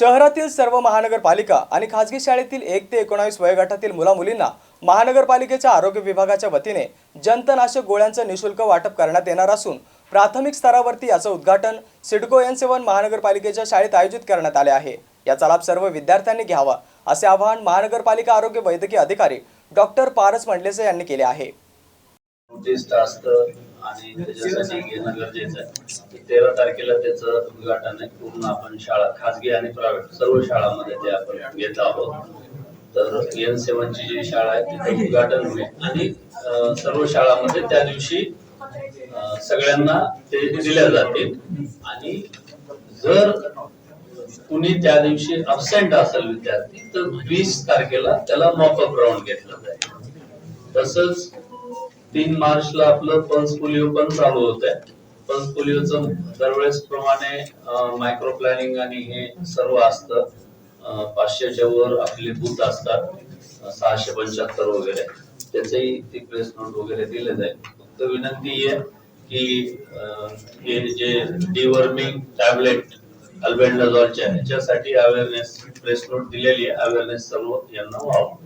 शहरातील सर्व महानगरपालिका आणि खासगी शाळेतील एक ते एकोणावीस वयोगटातील मुलामुलींना महानगरपालिकेच्या आरोग्य विभागाच्या वतीने जंतनाशक गोळ्यांचं निशुल्क वाटप करण्यात येणार असून प्राथमिक स्तरावरती याचं उद्घाटन सिडको एन सेवन महानगरपालिकेच्या शाळेत आयोजित करण्यात आले आहे. याचा लाभ सर्व विद्यार्थ्यांनी घ्यावा असे आवाहन महानगरपालिका आरोग्य वैद्यकीय अधिकारी डॉक्टर पारस मंडलेसे यांनी केले आहे. आणि त्याच्यासाठी घेणं गरजेचं आहे. तेरा तारखेला त्याचं उद्घाटन आहे. पूर्ण आपण शाळा खाजगी आणि प्रायव्हेट सर्व शाळांमध्ये ते आपण घेत आहोत. तर एन सेवनची जी शाळा आहे तिथे उद्घाटन होईल. आणि सर्व शाळांमध्ये त्या दिवशी सगळ्यांना ते दिल्या जातील. आणि जर कुणी त्या दिवशी अबसेंट असेल विद्यार्थी तर वीस तारखेला त्याला मॉकअप राऊंड घेतला जाईल. तसंच तीन मार्चला आपलं पल्स पोलिओ पण चालू होत आहे पल्स पोलिओचं दरवेळेस प्रमाणे मायक्रो प्लॅनिंग आणि हे सर्व असतं. पाचशेच्या वर आपले बूथ असतात. सहाशे पंच्याहत्तर वगैरे. त्याचंही ते प्रेस नोट वगैरे दिले जाईल. फक्त विनंती आहे की हे जे डिवर्मिंग टॅबलेट अल्बेंडाझॉलच्या ह्याच्यासाठी अवेअरनेस प्रेस नोट दिलेली आहे. अवेअरनेस सर्व यांना व्हावं